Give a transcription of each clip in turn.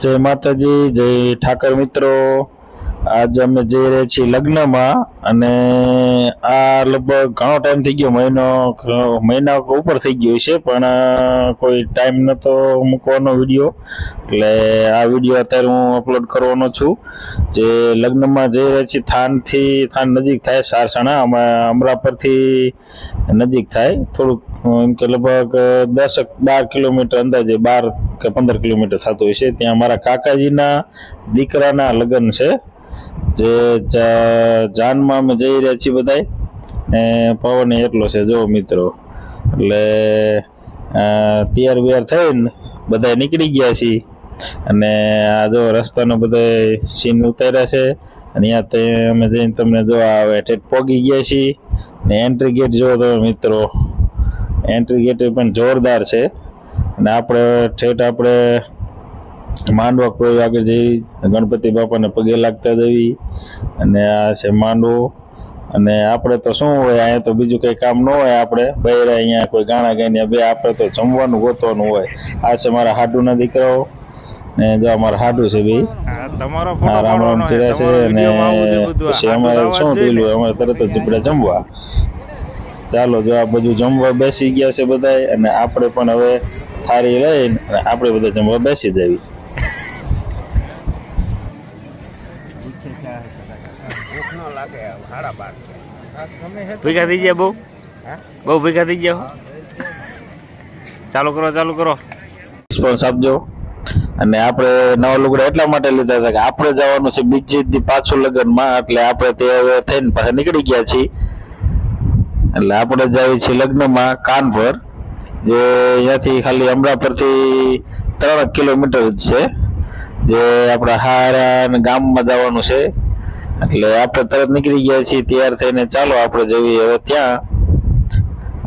જય માતાજી, જય ઠાકર મિત્રો. આજ અમે જઈ રહ્યા છીએ લગ્નમાં અને આ લગભગ ઘણો ટાઈમ થઈ ગયો, મહિનો, મહિના ઉપર થઈ ગયો છે પણ કોઈ ટાઈમ નતો મૂકવાનો વીડિયો. એટલે આ વીડિયો અત્યારે હું અપલોડ કરવાનો છું. જે લગ્નમાં જઈ રહ્યા છીએ, થાનથી, થાન નજીક થાય, સારસણા, અમે અમરાપરથી નજીક થાય. થોડુંક એમ કે લગભગ દસ બાર કિલોમીટર અંદાજે બાર કે પંદર કિલોમીટર થતું હોય છે. ત્યાં મારા કાકાજીના દીકરાના લગ્ન છે. જે જાનમાં અમે જઈ રહ્યા છીએ બધાય. ને પવન એટલો છે જો મિત્રો. એટલે તૈયાર બિયાર થઈને બધા નીકળી ગયા છીએ. અને આ જો રસ્તાનો બધા સીન ઉતાર્યા છે. અને ત્યાં અમે જઈને તમને જો આવે ઠેઠ પોગી ગયા છીએ. ને એન્ટ્રી ગેટ જુઓ તમે મિત્રો. એન્ટ્રી ગેટ પણ જોરદાર છે. અને આપણે ઠેઠ આપણે માંડવા કોઈ આગળ જઈ ગણપતિ બાપાને પગે લાગતા દેવી અને આ છે માંડવો. અને આપણે તો શું હોય અહીંયા તો બીજું કંઈ કામ ન હોય આપણે. બહેરા અહીંયા કોઈ ગાણા ગાઈને બે આપણે તો જમવાનું ગોતવાનું હોય. આ છે મારા હાડુના દીકરાઓ. ને જો અમારા હાડુ છે ભાઈ રામ રામ કર્યા છે અને પછી અમારે શું પેલું અમારે તરત જ આપણે જમવા. ચાલો જો આ બધું જમવા બેસી ગયા છે બધાય. અને આપણે પણ હવે થાળી લઈને અને આપણે બધા જમવા બેસી જવી ભેગા થઈ ગયા બહુ? બહુ ભેગા થઈ ગયા ચાલુ કરો ચાલુ કરો. રિસ્પોન્સ આપજો. અને આપણે નવા લુગડા એટલા માટે લીધા હતા કે આપણે જવાનું છે બીજી દી પાછું લગ્નમાં એટલે આપણે તે હવે થઈને પાછા નીકળી ગયા છીએ. એટલે આપણે જઈએ છીએ લગ્નમાં કાનપર જે અહીંયાથી ખાલી અમરાપરથી ત્રણ કિલોમીટર જ છે. જે આપણા હારા ગામમાં જવાનું છે. એટલે આપણે તરત નીકળી ગયા છીએ. તૈયાર થઈને ચાલો આપણે જઈએ હવે ત્યાં.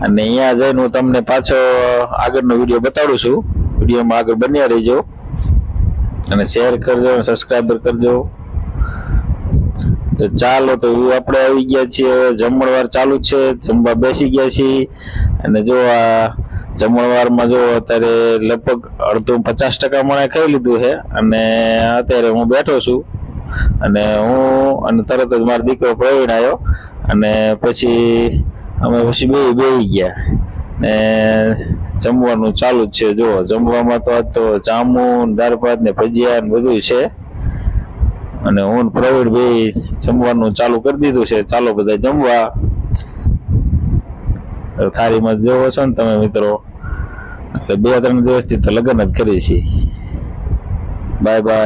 અને અહીંયા જઈને હું તમને પાછો આગળનો વીડિયો બતાડું છું. વિડીયોમાં આગળ બન્યા રહીજો. અને શેર કરજો અને સબસ્ક્રાઈબર કરજો. તો ચાલો, તો આપણે આવી ગયા છીએ. જમણવાર ચાલુ છે. જમવા બેસી ગયા છીએ. અને જો આ જમણવારમાં જો અત્યારે લગભગ અડધું પચાસ ટકા મને ખાઈ લીધું છે અને અત્યારે હું બેઠો છું. અને હું અને તરત જ મારો દીકરો પ્રવીણ આવ્યો અને પછી અમે પછી બે બેહી ગયા. ને જમવાનું ચાલુ જ છે. જો જમવામાં તો આજ તો જામુન દાળ ને ભજીયા ને બધું છે. અને હું પ્રવીણ ભાઈ જમવાનું ચાલુ કરી દીધું છે. ચાલો બધા જમવા. થાળીમાં જોવો છો ને તમે મિત્રો. એટલે બે ત્રણ દિવસથી તો લગ્ન જ કરી છીએ. Bye bye.